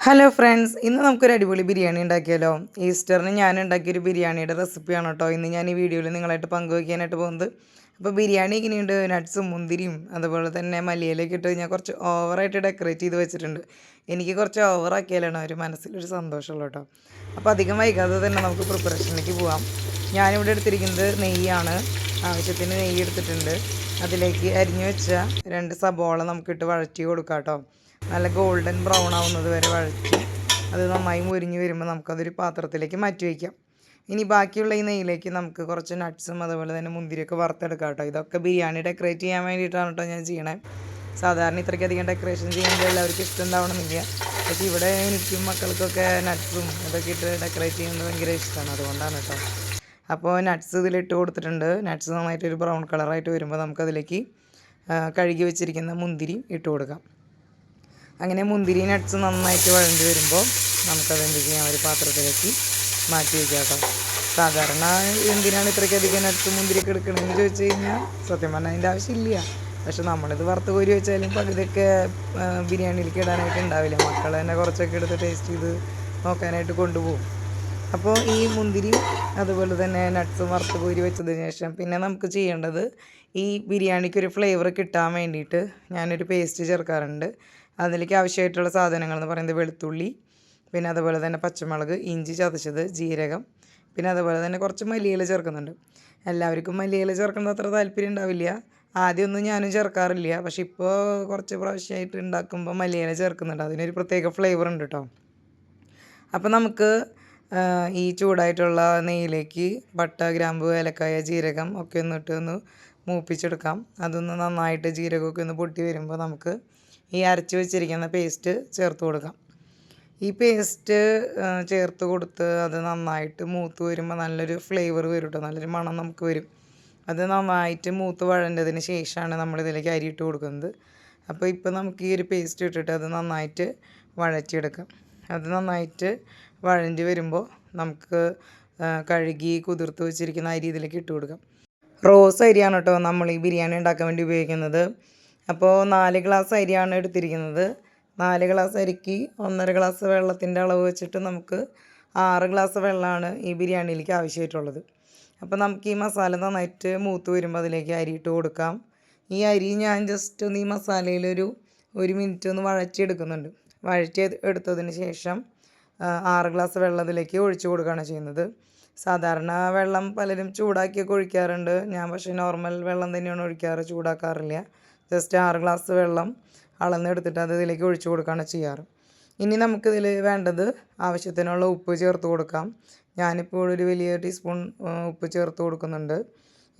Hello friends ഇന്ന് നമുക്കൊരു അടിപൊളി ബിരിയാണി ഉണ്ടാക്കിയാലോ? ഈസ്റ്ററിന് ഞാൻ ഉണ്ടാക്കിയൊരു ബിരിയാണിയുടെ റെസിപ്പിയാണ് കേട്ടോ. ഇന്ന് ഞാൻ ഈ വീഡിയോയിൽ നിങ്ങളായിട്ട് പങ്കുവയ്ക്കാനായിട്ട് പോകുന്നത്. അപ്പോൾ ബിരിയാണി ഇങ്ങനെയുണ്ട് നട്ട്സും മുന്തിരിയും അതുപോലെ തന്നെ മല്ലിയിലേക്ക് ഇട്ട് ഞാൻ കുറച്ച് ഓവറായിട്ട് ഡെക്കറേറ്റ് ചെയ്ത് വെച്ചിട്ടുണ്ട്. എനിക്ക് കുറച്ച് ഓവറാക്കിയാലാണ് ഒരു മനസ്സിലൊരു സന്തോഷമുള്ളൂ കേട്ടോ. അപ്പോൾ അധികം വൈകാതെ തന്നെ നമുക്ക് പ്രിപ്പറേഷനിലേക്ക് പോകാം ഞാനിവിടെ എടുത്തിരിക്കുന്നത് നെയ്യാണ്. ആവശ്യത്തിന് നെയ്യ് എടുത്തിട്ടുണ്ട്. അതിലേക്ക് അരിഞ്ഞു വെച്ച രണ്ട് സബോള നമുക്കിട്ട് വഴറ്റി കൊടുക്കാം കേട്ടോ. നല്ല ഗോൾഡൻ ബ്രൗൺ ആവുന്നത് വരെ വഴറ്റി അത് നന്നായി മുരിഞ്ഞ് വരുമ്പോൾ നമുക്കതൊരു പാത്രത്തിലേക്ക് മാറ്റി വയ്ക്കാം ഇനി ബാക്കിയുള്ള ഈ നെയ്യിലേക്ക് നമുക്ക് കുറച്ച് നട്ട്സും അതുപോലെ തന്നെ മുന്തിരിയൊക്കെ വറുത്തെടുക്കാം കേട്ടോ. ഇതൊക്കെ ബിരിയാണി ഡെക്കറേറ്റ് ചെയ്യാൻ വേണ്ടിയിട്ടാണ് കേട്ടോ ഞാൻ ചെയ്യണേ. സാധാരണ ഇത്രയ്ക്കധികം ഡെക്കറേഷൻ ചെയ്യുമ്പോൾ എല്ലാവർക്കും ഇഷ്ടം ഉണ്ടാവണമെന്നില്ല. പക്ഷേ ഇവിടെ എനിക്കും മക്കൾക്കൊക്കെ നട്ട്സും ഇതൊക്കെ ഇട്ട് ഡെക്കറേറ്റ് ചെയ്യുന്നത് ഭയങ്കര ഇഷ്ടമാണ്. അതുകൊണ്ടാണ് കേട്ടോ. അപ്പോൾ നട്ട്സ് ഇതിലിട്ട് കൊടുത്തിട്ടുണ്ട്. നട്ട്സ് നന്നായിട്ട് ഒരു ബ്രൗൺ കളറായിട്ട് വരുമ്പോൾ നമുക്കതിലേക്ക് കഴുകി വെച്ചിരിക്കുന്ന മുന്തിരി ഇട്ട് കൊടുക്കാം. അങ്ങനെ മുന്തിരി നട്ട്സ് നന്നായിട്ട് വഴണ്ടി വരുമ്പോൾ നമുക്കത് എന്ത് ചെയ്യാം? ഒരു പാത്രത്തിലേക്ക് മാറ്റി വയ്ക്കാം സാധാരണ എന്തിനാണ് ഇത്രയ്ക്കധികം നട്ട്സ് മുന്തിരിയൊക്കെ എടുക്കണമെന്ന് ചോദിച്ചു കഴിഞ്ഞാൽ സത്യം പറഞ്ഞാൽ അതിന്റെ ആവശ്യമില്ല. പക്ഷെ നമ്മളിത് വറുത്ത് കോരി വെച്ചാലും പകുതിയൊക്കെ ബിരിയാണിയിലേക്ക് ഇടാനായിട്ട് ഉണ്ടാവില്ല. മക്കൾ തന്നെ കുറച്ചൊക്കെ എടുത്ത് ടേസ്റ്റ് ചെയ്ത് നോക്കാനായിട്ട് കൊണ്ടുപോകും. അപ്പോൾ ഈ മുന്തിരി അതുപോലെ തന്നെ നട്ട്സും വറുത്ത് പൂരി വെച്ചതിന് ശേഷം പിന്നെ നമുക്ക് ചെയ്യേണ്ടത് ഈ ബിരിയാണിക്ക് ഒരു ഫ്ലേവർ കിട്ടാൻ വേണ്ടിയിട്ട് ഞാനൊരു പേസ്റ്റ് ചേർക്കാറുണ്ട്. അതിലേക്ക് ആവശ്യമായിട്ടുള്ള സാധനങ്ങൾ എന്ന് പറയുന്നത് വെളുത്തുള്ളി പിന്നെ അതുപോലെ തന്നെ പച്ചമുളക് ഇഞ്ചി ചതച്ചത് ജീരകം പിന്നെ അതുപോലെ തന്നെ കുറച്ച് മല്ലിയില ചേർക്കുന്നുണ്ട്. എല്ലാവർക്കും മല്ലിയില ചേർക്കുന്നത് അത്ര താല്പര്യം ഉണ്ടാവില്ല. ആദ്യമൊന്നും ഞാനും ചേർക്കാറില്ല. പക്ഷെ ഇപ്പോൾ കുറച്ച് പ്രാവശ്യമായിട്ട് ഉണ്ടാക്കുമ്പോൾ മല്ലിയില ചേർക്കുന്നുണ്ട്. അതിനൊരു പ്രത്യേക ഫ്ലേവർ ഉണ്ട് കേട്ടോ അപ്പോൾ നമുക്ക് ഈ ചൂടായിട്ടുള്ള നെയ്യിലേക്ക് പട്ട ഗ്രാമ്പു ഏലക്കായ ജീരകം ഒക്കെ ഒന്ന് ഇട്ട് ഒന്ന് മൂപ്പിച്ചെടുക്കാം. അതൊന്ന് നന്നായിട്ട് ജീരകമൊക്കെ ഒന്ന് പൊട്ടി വരുമ്പോൾ നമുക്ക് ഈ അരച്ച് വെച്ചിരിക്കുന്ന പേസ്റ്റ് ചേർത്ത് കൊടുക്കാം. ഈ പേസ്റ്റ് ചേർത്ത് കൊടുത്ത് അത് നന്നായിട്ട് മൂത്ത് വരുമ്പോൾ നല്ലൊരു ഫ്ലേവർ വരും കേട്ടോ നല്ലൊരു മണം നമുക്ക് വരും. അത് നന്നായിട്ട് മൂത്ത് വഴണ്ടതിന് ശേഷമാണ് നമ്മളിതിലേക്ക് അരി ഇട്ട് കൊടുക്കുന്നത്. അപ്പോൾ ഇപ്പോൾ നമുക്ക് ഈ ഒരു പേസ്റ്റ് ഇട്ടിട്ട് അത് നന്നായിട്ട് വഴറ്റിയെടുക്കാം. അത് നന്നായിട്ട് വഴഞ്ഞ് വരുമ്പോൾ നമുക്ക് കഴുകി കുതിർത്ത് വെച്ചിരിക്കുന്ന അരി ഇതിലേക്ക് ഇട്ട് കൊടുക്കാം. റോസ് അരിയാണ് കേട്ടോ നമ്മൾ ഈ ബിരിയാണി ഉണ്ടാക്കാൻ വേണ്ടി ഉപയോഗിക്കുന്നത്. അപ്പോൾ നാല് ഗ്ലാസ് അരിയാണ് എടുത്തിരിക്കുന്നത്. നാല് ഗ്ലാസ് അരിക്ക് ഒന്നര ഗ്ലാസ് വെള്ളത്തിന്റെ അളവ് വെച്ചിട്ട് നമുക്ക് ആറ് ഗ്ലാസ് വെള്ളമാണ് ഈ ബിരിയാണിയിലേക്ക് ആവശ്യമായിട്ടുള്ളത്. അപ്പോൾ നമുക്ക് ഈ മസാല നന്നായിട്ട് മൂത്ത് വരുമ്പോൾ അതിലേക്ക് അരി ഇട്ട് കൊടുക്കാം. ഈ അരി ഞാൻ ജസ്റ്റ് ഒന്ന് ഈ മസാലയിലൊരു ഒരു മിനിറ്റ് ഒന്ന് വഴറ്റിയെടുക്കുന്നുണ്ട്. വഴറ്റി എടുത്തതിന് ശേഷം ആറ് ഗ്ലാസ് വെള്ളം അതിലേക്ക് ഒഴിച്ചു കൊടുക്കുകയാണ് ചെയ്യുന്നത്. സാധാരണ വെള്ളം പലരും ചൂടാക്കിയൊക്കെ ഒഴിക്കാറുണ്ട്. ഞാൻ പക്ഷേ നോർമൽ വെള്ളം തന്നെയാണ് ഒഴിക്കാറ് ചൂടാക്കാറില്ല. ജസ്റ്റ് ആറ് ഗ്ലാസ് വെള്ളം അളന്നെടുത്തിട്ട് അത് ഇതിലേക്ക് ഒഴിച്ചു കൊടുക്കുകയാണ് ചെയ്യാറ്. ഇനി നമുക്കിതിൽ വേണ്ടത് ആവശ്യത്തിനുള്ള ഉപ്പ് ചേർത്ത് കൊടുക്കാം. ഞാനിപ്പോൾ ഒരു വലിയ ടീസ്പൂൺ ഉപ്പ് ചേർത്ത് കൊടുക്കുന്നുണ്ട്.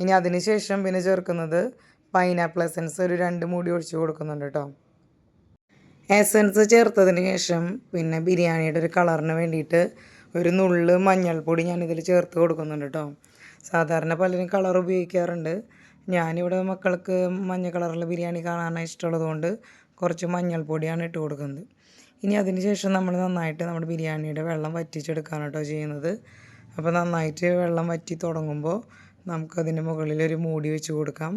ഇനി അതിന് ശേഷം പിന്നെ ചേർക്കുന്നത് പൈനാപ്പിൾ എസൻസ് ഒരു രണ്ട് മൂടി ഒഴിച്ച് കൊടുക്കുന്നുണ്ട് കേട്ടോ. എസൻസ് ചേർത്തതിന് ശേഷം പിന്നെ ബിരിയാണിയുടെ ഒരു കളറിന് വേണ്ടിയിട്ട് ഒരു നുള്ള് മഞ്ഞൾപ്പൊടി ഞാനിതിൽ ചേർത്ത് കൊടുക്കുന്നുണ്ട് കേട്ടോ സാധാരണ പലരും കളർ ഉപയോഗിക്കാറുണ്ട്. ഞാനിവിടെ മക്കൾക്ക് മഞ്ഞ കളറുള്ള ബിരിയാണി കാണാനാണ് ഇഷ്ടമുള്ളത് കൊണ്ട് കുറച്ച് മഞ്ഞൾപ്പൊടിയാണ് ഇട്ട് കൊടുക്കുന്നത്. ഇനി അതിന് ശേഷം നമ്മൾ നന്നായിട്ട് നമ്മുടെ ബിരിയാണിയുടെ വെള്ളം വറ്റിച്ചെടുക്കാണ് കേട്ടോ ചെയ്യുന്നത്. അപ്പോൾ നന്നായിട്ട് വെള്ളം വറ്റി തുടങ്ങുമ്പോൾ നമുക്കതിന്റെ മുകളിൽ ഒരു മൂടി വെച്ച് കൊടുക്കാം.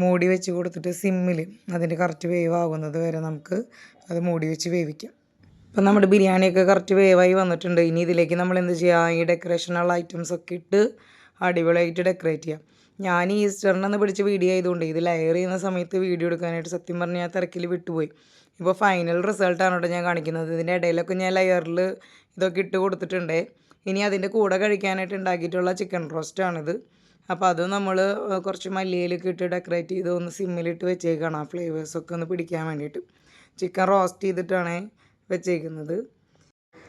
മൂടി വെച്ച് കൊടുത്തിട്ട് സിമ്മിൽ അതിന്റെ കറക്റ്റ് വേവ് ആകുന്നത് വരെ നമുക്ക് അത് മൂടി വെച്ച് വേവിക്കാം. അപ്പം നമ്മുടെ ബിരിയാണിയൊക്കെ കറക്റ്റ് വേവായി വന്നിട്ടുണ്ട്. ഇനി ഇതിലേക്ക് നമ്മൾ എന്ത് ചെയ്യുക ഈ ഡെക്കറേഷനുള്ള ഐറ്റംസ് ഒക്കെ ഇട്ട് അടിപൊളിയായിട്ട് ഡെക്കറേറ്റ് ചെയ്യാം. ഞാൻ ഈസ്റ്ററിനെന്ന് പിടിച്ച് വീഡിയോ ആയതുകൊണ്ട് ഇത് ലെയർ ചെയ്യുന്ന സമയത്ത് വീഡിയോ എടുക്കാനായിട്ട് സത്യം പറഞ്ഞാൽ ഞാൻ തിരക്കിൽ വിട്ടുപോയി. ഇപ്പോൾ ഫൈനൽ റിസൾട്ടാണ് കേട്ടോ ഞാൻ കാണിക്കുന്നത്. ഇതിന്റെ ഇടയിലൊക്കെ ഞാൻ ലെയറിൽ ഇതൊക്കെ ഇട്ട് കൊടുത്തിട്ടുണ്ട്. ഇനി അതിന്റെ കൂടെ കഴിക്കാനായിട്ട് ഉണ്ടാക്കിയിട്ടുള്ള ചിക്കൻ റോസ്റ്റാണിത് അപ്പോൾ അത് നമ്മൾ കുറച്ച് മല്ലിയിലൊക്കെ ഇട്ട് ഡെക്കറേറ്റ് ചെയ്ത് ഒന്ന് സിമ്മിലിട്ട് വെച്ചേക്കണം ആ ഫ്ലേവേഴ്സൊക്കെ ഒന്ന് പിടിക്കാൻ വേണ്ടിയിട്ട്. ചിക്കൻ റോസ്റ്റ് ചെയ്തിട്ടാണ് വെച്ചേക്കുന്നത്.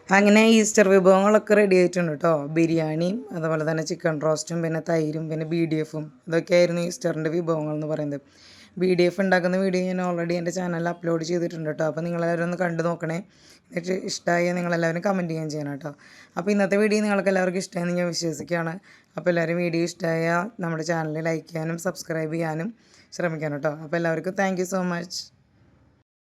അങ്ങനെ ഈസ്റ്റർ വിഭവങ്ങളൊക്കെ റെഡി ആയിട്ടുണ്ട് കേട്ടോ ബിരിയാണിയും അതുപോലെ തന്നെ ചിക്കൻ റോസ്റ്റും പിന്നെ തൈരും പിന്നെ ബി ഡി എഫും ഇതൊക്കെയായിരുന്നു ഈസ്റ്ററിന്റെ വിഭവങ്ങൾ എന്ന് പറയുന്നത്. ബി ഡി എഫ് ഉണ്ടാക്കുന്ന വീഡിയോ ഞാൻ ഓൾറെഡി എന്റെ ചാനലിൽ അപ്ലോഡ് ചെയ്തിട്ടുണ്ട് കേട്ടോ അപ്പോൾ നിങ്ങളെല്ലാവരും ഒന്ന് കണ്ടു നോക്കണേ. എന്നിട്ട് ഇഷ്ടമായി നിങ്ങളെല്ലാവരും കമന്റ് ചെയ്യാൻ ചെയ്യണം കേട്ടോ അപ്പോൾ ഇന്നത്തെ വീഡിയോ നിങ്ങൾക്ക് എല്ലാവർക്കും ഇഷ്ടമായെന്ന് ഞാൻ വിശ്വസിക്കുകയാണ്. അപ്പോൾ എല്ലാവരും വീഡിയോ ഇഷ്ടമായ നമ്മുടെ ചാനൽ ലൈക്ക് ചെയ്യാനും സബ്സ്ക്രൈബ് ചെയ്യാനും ശ്രമിക്കണം കേട്ടോ അപ്പോൾ എല്ലാവർക്കും താങ്ക് സോ മച്ച്